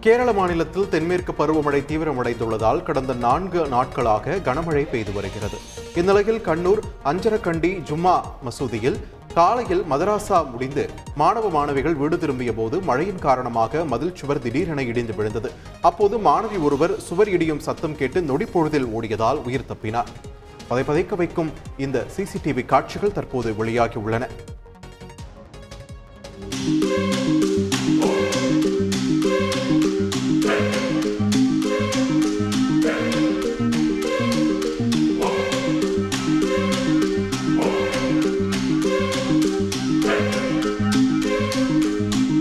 கேரள மாநிலத்தில் தென்மேற்கு பருவமழை தீவிரமடைந்துள்ளதால் கடந்த நான்கு நாட்களாக கனமழை பெய்து வருகிறது. இந்நிலையில் கண்ணூர் அஞ்சரக்கண்டி ஜும்மா மசூதியில் காலையில் மதராசா முடிந்து மாணவ மாணவிகள் வீடு திரும்பிய போது மழையின் காரணமாக மதில் சுவர் திடீரென இடிந்து விழுந்தது. அப்போது மாணவி ஒருவர் சுவர் இடியும் சத்தம் கேட்டு நொடிப்பொழுதில் ஓடியதால் உயிர் தப்பினார். பதைப்பதைக்க பதைக்க வைக்கும் இந்த சிசிடிவி காட்சிகள் தற்போது வெளியாகி உள்ளன.